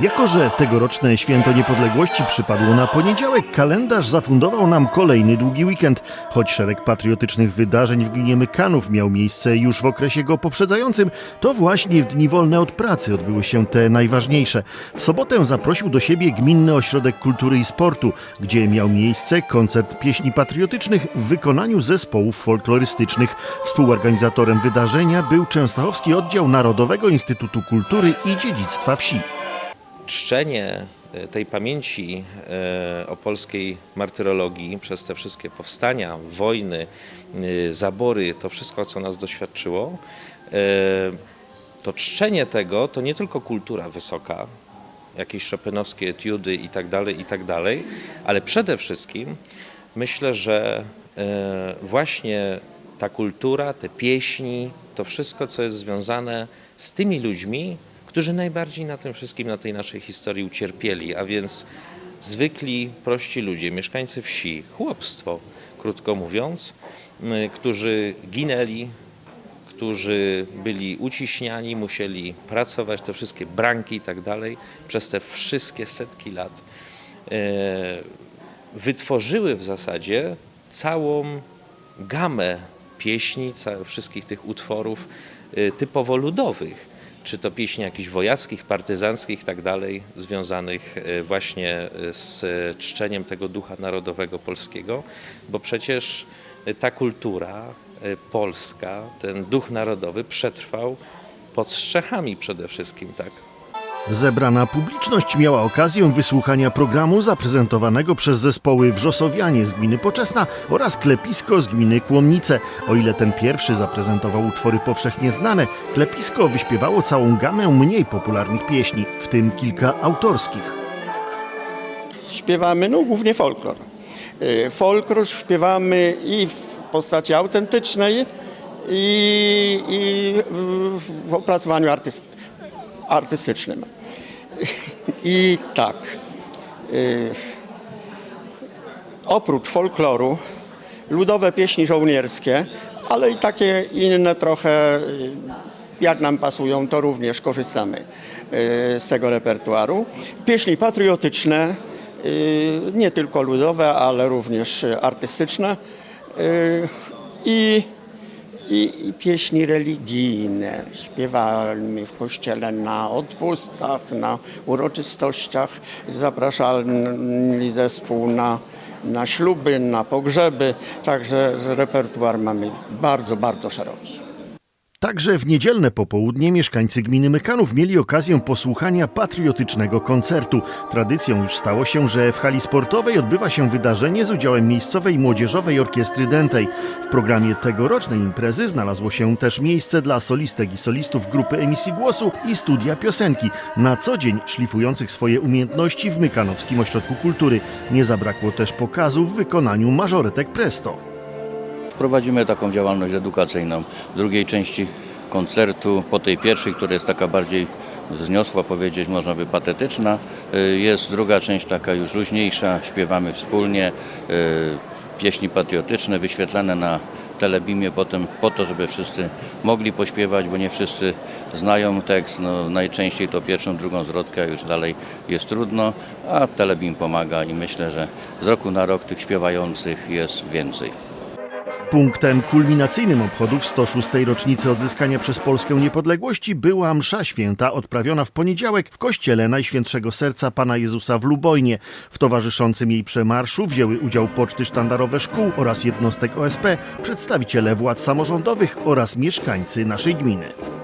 Jako, że tegoroczne święto niepodległości przypadło na poniedziałek, kalendarz zafundował nam kolejny długi weekend. Choć szereg patriotycznych wydarzeń w gminie Mykanów miał miejsce już w okresie go poprzedzającym, to właśnie w dni wolne od pracy odbyły się te najważniejsze. W sobotę zaprosił do siebie Gminny Ośrodek Kultury i Sportu, gdzie miał miejsce koncert pieśni patriotycznych w wykonaniu zespołów folklorystycznych. Współorganizatorem wydarzenia był Częstochowski Oddział Narodowego Instytutu Kultury i Dziedzictwa Wsi. Czczenie e, tej pamięci e, o polskiej martyrologii przez te wszystkie powstania, wojny, e, zabory, to wszystko, co nas doświadczyło, to czczenie tego to nie tylko kultura wysoka, jakieś szopenowskie etiudy i tak dalej, i tak dalej, ale przede wszystkim myślę, że właśnie ta kultura, te pieśni, to wszystko, co jest związane z tymi ludźmi, którzy najbardziej na tym wszystkim, na tej naszej historii ucierpieli, a więc zwykli, prości ludzie, mieszkańcy wsi, chłopstwo, krótko mówiąc, którzy ginęli, którzy byli uciśniani, musieli pracować, te wszystkie branki i tak dalej, przez te wszystkie setki lat e, wytworzyły w zasadzie całą gamę pieśni, wszystkich tych utworów e, typowo ludowych. Czy to pieśni jakichś wojackich, partyzanckich i tak dalej, związanych e, właśnie e, z czczeniem tego ducha narodowego polskiego, bo przecież e, ta kultura polska, ten duch narodowy przetrwał pod strzechami przede wszystkim, tak? Zebrana publiczność miała okazję wysłuchania programu zaprezentowanego przez zespoły Wrzosowianie z gminy Poczesna oraz Klepisko z gminy Kłomnice. O ile ten pierwszy zaprezentował utwory powszechnie znane, Klepisko wyśpiewało całą gamę mniej popularnych pieśni, w tym kilka autorskich. śpiewamy no, głównie folklor. Y, Folklor śpiewamy i w postaci autentycznej, i, i w- opracowaniu artyst, artystycznym. I tak, y, oprócz folkloru, ludowe pieśni żołnierskie, ale i takie inne trochę, y, jak nam pasują, to również korzystamy y, z tego repertuaru. Pieśni patriotyczne, nie tylko ludowe, ale również artystyczne i, i, i pieśni religijne. Śpiewamy w kościele na odpustach, na uroczystościach. Zapraszali zespół na, na śluby, na pogrzeby. Także że repertuar mamy bardzo, bardzo szeroki. Także w niedzielne popołudnie mieszkańcy gminy Mykanów mieli okazję posłuchania patriotycznego koncertu. Tradycją już stało się, że w hali sportowej odbywa się wydarzenie z udziałem miejscowej młodzieżowej orkiestry dętej. W programie tegorocznej imprezy znalazło się też miejsce dla solistek i solistów grupy emisji głosu i studia piosenki, na co dzień szlifujących swoje umiejętności w Mykanowskim Ośrodku Kultury. Nie zabrakło też pokazu w wykonaniu mażoretek Presto. Prowadzimy taką działalność edukacyjną. W drugiej części koncertu, po tej pierwszej, która jest taka bardziej wzniosła, powiedzieć można by patetyczna, y, jest druga część taka już luźniejsza, śpiewamy wspólnie, y, pieśni patriotyczne wyświetlane na telebimie potem po to, żeby wszyscy mogli pośpiewać, bo nie wszyscy znają tekst, no, najczęściej to pierwszą, drugą zwrotkę, już dalej jest trudno, a telebim pomaga i myślę, że z roku na rok tych śpiewających jest więcej. Punktem kulminacyjnym obchodów 106. rocznicy odzyskania przez Polskę niepodległości była msza święta odprawiona w poniedziałek w kościele Najświętszego Serca Pana Jezusa w Lubojnie. W towarzyszącym jej przemarszu wzięły udział poczty sztandarowe szkół oraz jednostek OSP, przedstawiciele władz samorządowych oraz mieszkańcy naszej gminy.